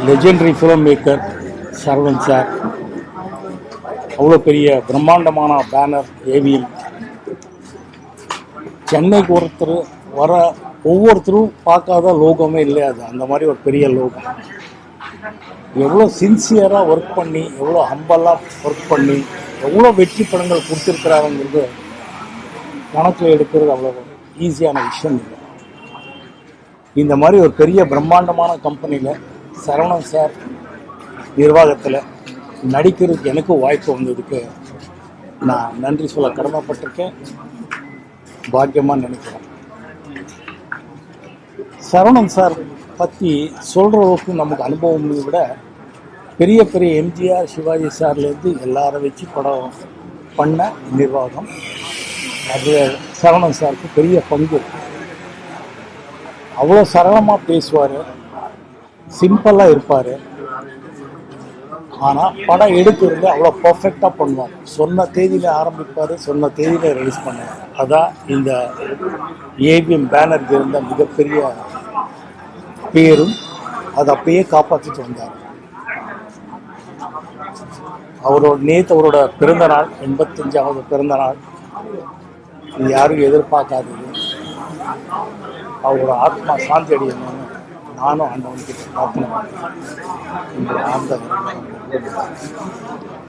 Legendary film maker Saravan sir அவ்வளோ பெரிய பிரம்மாண்டமான பேனர் ஏவிஎம் சென்னைக்கு ஒருத்தர் வர ஒவ்வொருத்தரும் பார்க்காத லோகமே இல்லை அது அந்த மாதிரி ஒரு பெரிய லோகம். எவ்வளோ சின்சியராக ஒர்க் பண்ணி எவ்வளோ ஹம்பலாக ஒர்க் பண்ணி எவ்வளோ வெற்றி படங்கள் கொடுத்துருக்குறாருங்கிறது கணக்கில் எடுக்கிறது அவ்வளோ ஈஸியான விஷயம் இல்லை இந்த மாதிரி ஒரு பெரிய பிரம்மாண்டமான கம்பெனியில் சரவணன் சார் நிர்வாகத்தில் நடிக்கிறதுக்கு எனக்கும் வாய்ப்பு வந்ததுக்கு நான் நன்றி சொல்ல கடமைப்பட்டிருக்கேன். பாக்கியமாக நினைக்கிறேன். சரவணன் சார் பற்றி சொல்கிற அளவுக்கு நமக்கு அனுபவம் விட பெரிய பெரிய எம்ஜிஆர் சிவாஜி சார்லேருந்து எல்லாரும் வச்சு படம் பண்ண நிர்வாகம் அது சரவணன் சாருக்கு பெரிய பங்கு. அவ்வளோ சரளமாக பேசுவார். சிம்பிளாக இருப்பார். ஆனால் படம் எடுக்கிறது அவ்வளோ பர்ஃபெக்டாக பண்ணுவார். சொன்ன தேதியில் ஆரம்பிப்பார் சொன்ன தேதியில் ரிலீஸ் பண்ணுவார். அதான் இந்த ஏவிஎம் பேனருக்கு இருந்த மிகப்பெரிய பேரும் அதை அப்படியே காப்பாற்றிட்டு வந்தார். அவரோட நேற்று அவரோட பிறந்த நாள் எண்பத்தஞ்சாவது பிறந்த நாள் யாரும் எதிர்பார்க்காதது. அவரோட ஆத்மா சாந்தி அடையணும். நானும் ஆண்டவன்கிட்ட பிரார்த்தனை பண்ணுறேன் இந்த ஆண்டவர்.